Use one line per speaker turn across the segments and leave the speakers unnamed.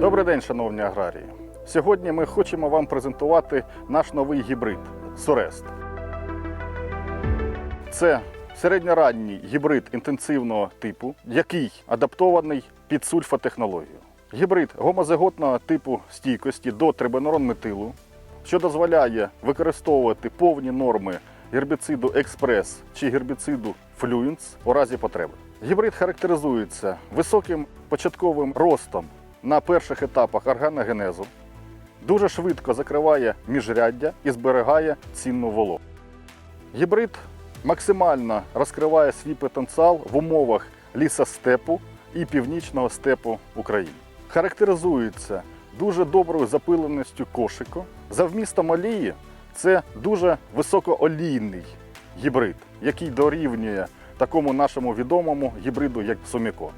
Добрий день, шановні аграрії. Сьогодні ми хочемо вам презентувати наш новий гібрид Сорест. Це середньоранній гібрид інтенсивного типу, який адаптований під сульфотехнологію. Гібрид гомозиготного типу стійкості до трибенорон-метилу, що дозволяє використовувати повні норми гербіциду експрес чи гербіциду флюінс у разі потреби. Гібрид характеризується високим початковим ростом на перших етапах органогенезу, дуже швидко закриває міжряддя і зберігає цінну вологу. Гібрид максимально розкриває свій потенціал в умовах лісостепу і північного степу України. Характеризується дуже доброю запиленістю кошику. За вмістом олії це дуже високоолійний гібрид, який дорівнює такому нашому відомому гібриду, як Суміко.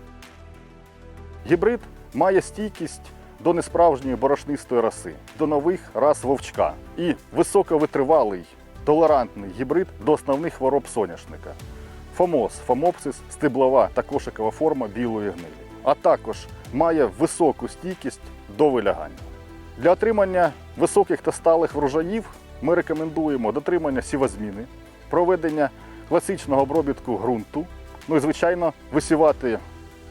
Гібрид має стійкість до несправжньої борошнистої раси, до нових рас вовчка і високовитривалий, толерантний гібрид до основних хвороб соняшника. Фомоз, фомопсис, стеблова та кошикова форма білої гнилі. А також має високу стійкість до вилягання. Для отримання високих та сталих врожаїв ми рекомендуємо дотримання сівозміни, проведення класичного обробітку ґрунту, ну і, звичайно, висівати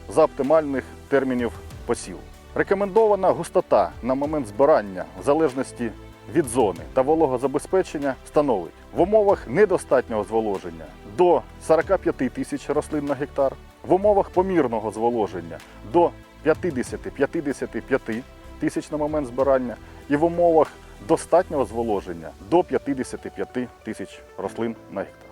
за оптимальних термінів посіву. Рекомендована густота на момент збирання в залежності від зони та вологозабезпечення становить в умовах недостатнього зволоження до 45 тисяч рослин на гектар, в умовах помірного зволоження до 50-55 тисяч на момент збирання і в умовах достатнього зволоження до 55 тисяч рослин на гектар.